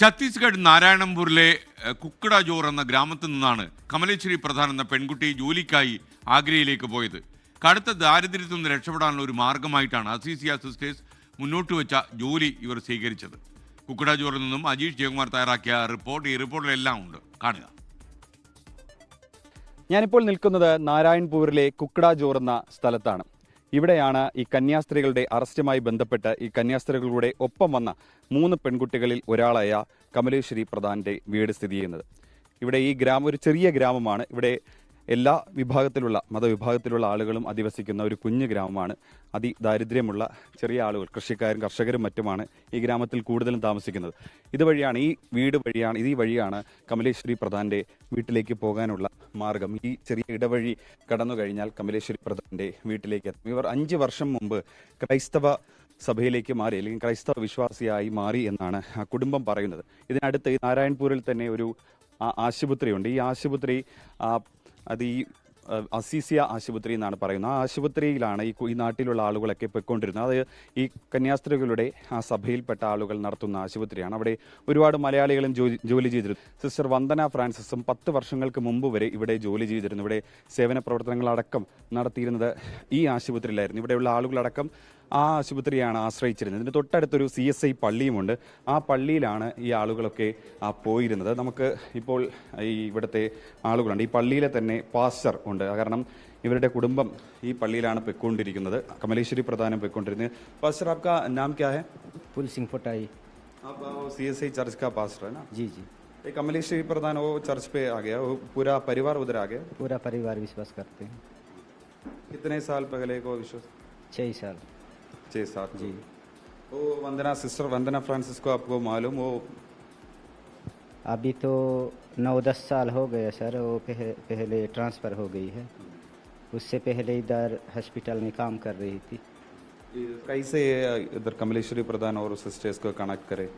ഛത്തീസ്ഗഡ് നാരായണപൂരിലെ കുക്കടജോർ കുക്കട ജോർ എന്ന ഗ്രാമത്തിൽ നിന്നാണ് കമലേശ്വരി പ്രധാൻ എന്ന പെൺകുട്ടി ജോലിക്കായി ആഗ്രയിലേക്ക് പോയത്. കടുത്ത ദാരിദ്ര്യത്തിൽ നിന്ന് രക്ഷപ്പെടാനുള്ള ഒരു മാർഗമായിട്ടാണ് അസീസിയ സിസ്റ്റേഴ്സ് മുന്നോട്ട് വെച്ച ജോലി ഇവർ സ്വീകരിച്ചത്. കുക്കടജോറിൽ നിന്നും അജീഷ് ജയകുമാർ തയ്യാറാക്കിയ റിപ്പോർട്ട് ഈ റിപ്പോർട്ടിലെല്ലാം ഉണ്ട്. കാണുക. ഞാനിപ്പോൾ നിൽക്കുന്നത് നാരായൺപൂരിലെ കുക്കട ജോർ എന്ന സ്ഥലത്താണ്. ഇവിടെയാണ് ഈ കന്യാസ്ത്രീകളുടെ അറസ്റ്റുമായി ബന്ധപ്പെട്ട് ഈ കന്യാസ്ത്രീകളുടെ ഒപ്പം വന്ന മൂന്ന് പെൺകുട്ടികളിൽ ഒരാളായ കമലേശ്വരി പ്രധാന്റെ വീട് സ്ഥിതി ചെയ്യുന്നത്. ഇവിടെ ഈ ഗ്രാമം ഒരു ചെറിയ ഗ്രാമമാണ്. ഇവിടെ എല്ലാ വിഭാഗത്തിലുള്ള മതവിഭാഗത്തിലുള്ള ആളുകളും അധിവസിക്കുന്ന ഒരു കുഞ്ഞു ഗ്രാമമാണ്. അതിദാരിദ്ര്യമുള്ള ചെറിയ ആളുകൾ കൃഷിക്കാരും കർഷകരും മറ്റുമാണ് ഈ ഗ്രാമത്തിൽ കൂടുതലും താമസിക്കുന്നത്. ഇതുവഴിയാണ് ഈ വീട് വഴിയാണ് ഈ വഴിയാണ് കമലേശ്വരി പ്രധാന്റെ വീട്ടിലേക്ക് പോകാനുള്ള മാർഗം. ഈ ചെറിയ ഇടവഴി കടന്നു കഴിഞ്ഞാൽ കമലേശ്വരി പ്രധാന്റെ വീട്ടിലേക്ക് എത്തും. ഇവർ അഞ്ച് വർഷം മുമ്പ് ക്രൈസ്തവ സഭയിലേക്ക് മാറി അല്ലെങ്കിൽ ക്രൈസ്തവ വിശ്വാസിയായി മാറി എന്നാണ് ആ കുടുംബം പറയുന്നത്. ഇതിനടുത്ത് നാരായൺപൂരിൽ തന്നെ ഒരു ആശുപത്രിയുണ്ട്. ഈ ആശുപത്രി അത് ഈ അസീസിയ ആശുപത്രി എന്നാണ് പറയുന്നത്. ആ ആശുപത്രിയിലാണ് ഈ ഈ നാട്ടിലുള്ള ആളുകളൊക്കെ പൊയ്ക്കൊണ്ടിരുന്നത്. അത് ഈ കന്യാസ്ത്രീകളുടെ ആ സഭയിൽപ്പെട്ട ആളുകൾ നടത്തുന്ന ആശുപത്രിയാണ്. അവിടെ ഒരുപാട് മലയാളികളും ജോലി ചെയ്തിരുന്നു. സിസ്റ്റർ വന്ദന ഫ്രാൻസിസും പത്ത് വർഷങ്ങൾക്ക് മുമ്പ് വരെ ഇവിടെ ജോലി ചെയ്തിരുന്നു. ഇവിടെ സേവന പ്രവർത്തനങ്ങളടക്കം നടത്തിയിരുന്നത് ഈ ആശുപത്രിയിലായിരുന്നു. ഇവിടെയുള്ള ആളുകളടക്കം ആ ആശുപത്രിയാണ് ആശ്രയിച്ചിരുന്നത് ഇതിന് തൊട്ടടുത്തൊരു സി എസ് ഐ പള്ളിയുമുണ്ട് ആ പള്ളിയിലാണ് ഈ ആളുകളൊക്കെ ആ, പോയിരുന്നത് നമുക്ക് ഇപ്പോൾ ഈ ഇവിടുത്തെ ആളുകളുണ്ട് ഈ പള്ളിയിലെ തന്നെ പാസ്റ്റർ ഉണ്ട് കാരണം ഇവരുടെ കുടുംബം ഈ പള്ളിയിലാണ് പൊയ്ക്കൊണ്ടിരിക്കുന്നത് കമലേശ്വരി പ്രധാനം പൊയ്ക്കൊണ്ടിരുന്നത് പാസ്റ്റർ आपका नाम क्या है पुल सिंह फोटाई आप सी एस आई चर्च का पास्टर है ना जी जी ये कमलेश्वरी प्रधान वो चर्च पे आ गया वो पूरा परिवार उधर आ गया पूरा परिवार विश्वास करते हैं कितने साल पहले को विश्वास छः साल छः सात जी। वो वंदना सिस्टर वंदना फ्रांसिस को आपको मालूम वो अभी तो नौ दस साल हो गया सर वो पह, पहले ट्रांसफ़र हो गई है। उससे पहले इधर हॉस्पिटल में काम कर रही थी। कैसे इधर कमलेश्वरी प्रधान और सिस्टर्स को कनेक्ट करे?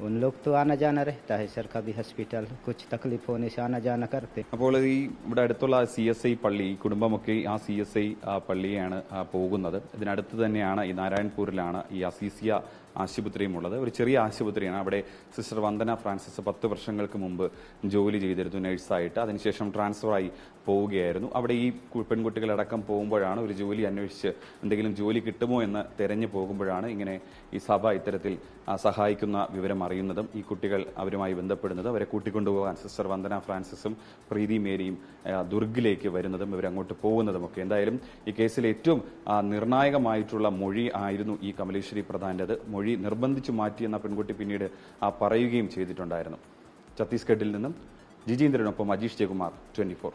उन लोग तो आना जाना रहता है सर कभी हॉस्पिटल कुछ तकलीफ होने से आना जाना करते അപ്പോൾ ഈ ഇവിടെ അടുത്തുള്ള സി എസ് ഐ പള്ളി ഈ കുടുംബമൊക്കെ ആ സി എസ് ഐ പള്ളിയാണ് ആ, പോകുന്നത് ഇതിനടുത്ത് തന്നെയാണ് ഈ നാരായൺപൂരിലാണ് ഈ അസീസിയ ആശുപത്രിയും ഉള്ളത് ഒരു ചെറിയ ആശുപത്രിയാണ്. അവിടെ സിസ്റ്റർ വന്ദന ഫ്രാൻസിസ് പത്ത് വർഷങ്ങൾക്ക് മുമ്പ് ജോലി ചെയ്തിരുന്നു നഴ്സായിട്ട്. അതിനുശേഷം ട്രാൻസ്ഫറായി പോവുകയായിരുന്നു. അവിടെ ഈ പെൺകുട്ടികളടക്കം പോകുമ്പോഴാണ് ഒരു ജോലി അന്വേഷിച്ച് എന്തെങ്കിലും ജോലി കിട്ടുമോ എന്ന് തിരഞ്ഞു പോകുമ്പോഴാണ് ഇങ്ങനെ ഈ സഭ ഇത്തരത്തിൽ സഹായിക്കുന്ന വിവരം അറിയുന്നതും ഈ കുട്ടികൾ അവരുമായി ബന്ധപ്പെടുന്നത് അവരെ കൂട്ടിക്കൊണ്ടുപോകാൻ സിസ്റ്റർ വന്ദന ഫ്രാൻസിസും പ്രീതി മേരിയും ദുർഗിലേക്ക് വരുന്നതും ഇവരങ്ങോട്ട് പോകുന്നതുമൊക്കെ. എന്തായാലും ഈ കേസിൽ ഏറ്റവും നിർണായകമായിട്ടുള്ള മൊഴി ആയിരുന്നു ഈ കമലേശ്വരി പ്രധാന്റെത് മൊഴി നിർബന്ധിച്ചു മാറ്റിയെന്ന പെൺകുട്ടി പിന്നീട് ആ, പറയുകയും ചെയ്തിട്ടുണ്ടായിരുന്നു. ഛത്തീസ്ഗഡിൽ നിന്നും ജിജീന്ദ്രനൊപ്പം അജീഷ് ജയകുമാർ ട്വന്റി ഫോർ.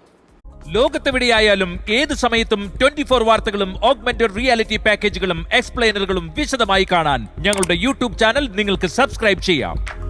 ലോകത്തെവിടെയായാലും ഏത് സമയത്തും ട്വന്റി ഫോർ വാർത്തകളും ഓഗ്മെന്റഡ് റിയാലിറ്റി പാക്കേജുകളും എക്സ്പ്ലെയിനറുകളും വിശദമായി കാണാൻ ഞങ്ങളുടെ യൂട്യൂബ് ചാനൽ നിങ്ങൾക്ക് സബ്സ്ക്രൈബ് ചെയ്യാം.